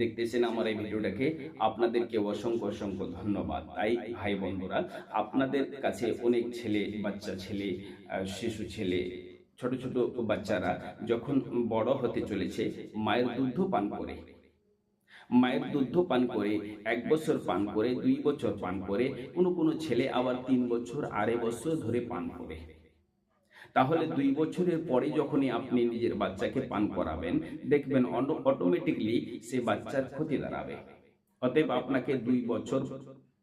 দেখতেছেন আমার এই ভিডিওটাকে। আপনাদেরকে অসংখ্য অসংখ্য ধন্যবাদ। তাই ভাই বন্ধুরা আপনাদের কাছে অনেক ছেলে, বাচ্চা ছেলে শিশু ছেলে, ছোট ছোট বাচ্চারা যখন বড় হতে চলেছে, মায়ের দুধ পান করে। মায়ের দুধ পান করে, এক বছর পান করে, দুই বছর পান করে, কোনো কোনো ছেলে আবার তিন বছর, আড়াই বছর ধরে পান করে। তাহলে দুই বছরের পরে যখনই আপনি নিজের বাচ্চাকে পান করাবেন দেখবেন অটোমেটিকলি সে বাচ্চার ক্ষতি দাঁড়াবে। অতএব আপনাকে দুই বছর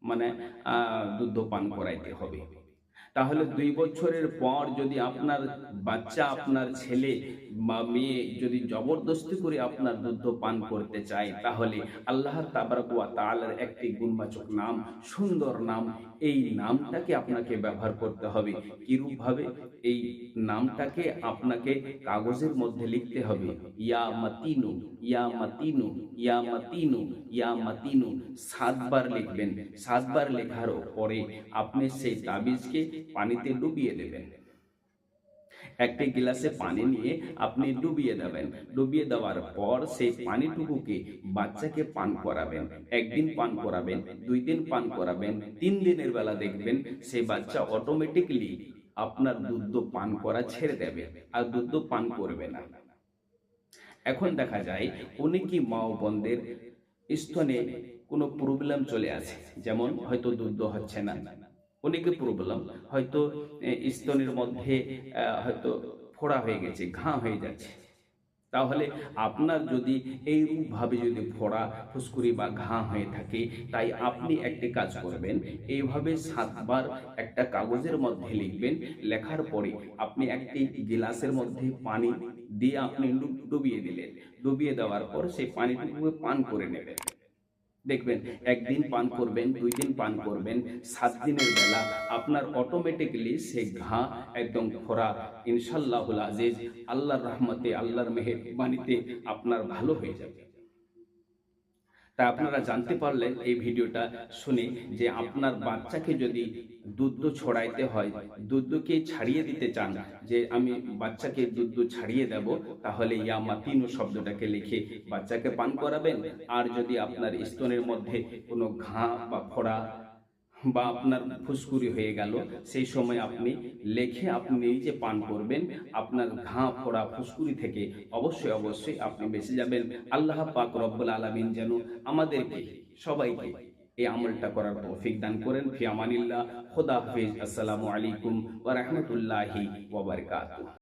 মানে দুধ পান করাইতে হবে। তাহলে দুই বছরের পর যদি আপনার বাচ্চা আপনার ছেলে মেয়ে যদি জবরদস্তি করে আপনার দুধ পান করতে চায়, তাহলে আল্লাহ তাবারকুয়া তাআলার একটি গুণবাচক নাম, সুন্দর নাম, এই নামটাকে আপনাকে ব্যবহার করতে হবে। কিরূপভাবে? এই নামটাকে আপনাকে কাগজের মধ্যে লিখতে হবে। ইয়া মাতিনু ইয়া মাতিনু ইয়া মাতিনু ইয়া মাতিনু। সাতবার লিখবেন। সাতবার লেখার পরে আপনি সেই তাবিজকে পানিতে ডুবিয়ে দেবেন। একটি গ্লাসে পানি নিয়ে আপনি ডুবিয়ে দেবেন। ডুবিয়ে দেওয়ার পর সেই পানিটুকুকে বাচ্চাকে পান করাবেন। একদিন পান করাবেন, দুই দিন পান করাবেন, তিন দিনের বেলা দেখবেন সেই বাচ্চা অটোমেটিকলি আপনার দুধ পান করা ছেড়ে দেবে আর দুধ পান করবে না। এখন দেখা যায় অনেকই মা ও বোনদের স্তনে কোনো প্রবলেম চলে আসে? যেমন হয়তো দুধ হচ্ছে না। অনেকে প্রবলেম। হয়তো স্তনের মধ্যে হয়তো ফোড়া হয়ে গেছে, ঘা হয়ে যাচ্ছে। তাহলে আপনার যদি এইরূপভাবে যদি ফোড়া ফুসকুরি বা ঘা হয়ে থাকে, তাই আপনি একটি কাজ করবেন, এইভাবে সাতবার একটা কাগজের মধ্যে লিখবেন, লেখার পরে আপনি একটি গিলাসের মধ্যে পানি দিয়ে আপনি ডুব- ডুবিয়ে দিলেন। ডুবিয়ে দেওয়ার পর সেই পানিটুকু পান করে নেবেন। দেখবেন, একদিন পান করবেন, দুই দিন পান করবেন, সাত দিনের বেলা আপনার অটোমেটিকলি সে ঘা একদম খোরা। ইনশাল্লাহুল আজিজ, আল্লাহর রহমতে, আল্লাহর মেহের মেহেরবানিতে আপনার ভালো হয়ে যাবে। তা আপনারা জানতে পারলেন এই ভিডিওটা শুনে যে আপনার বাচ্চাকে যদি দুধ ছড়াইতে হয়, দুধকে ছাড়িয়ে দিতে চান, যে আমি বাচ্চাকে দুধ ছাড়িয়ে দেব, তাহলে ইয়া মাতিনু শব্দটাকে লিখে বাচ্চাকে পান করাবেন। আর যদি আপনার স্তনের মধ্যে কোনো ঘা বা ফোড়া বা আপনার ফুসকুরি হয়ে গেল, সেই সময় আপনি লেখে আপনি নিজে পান করবেন, আপনার ঘা ফোড়া ফুসকুরি থেকে অবশ্যই অবশ্যই আপনি বেঁচে যাবেন। আল্লাহ পাক রব্বুল আলামিন যেন আমাদেরকে, সবাইকে এই আমলটা করার তৌফিক দান করেন। ফি খোদা হাফিজ। আসসালামু আলাইকুম ওয়া রাহমাতুল্লাহি ওয়া বারাকাতুহু।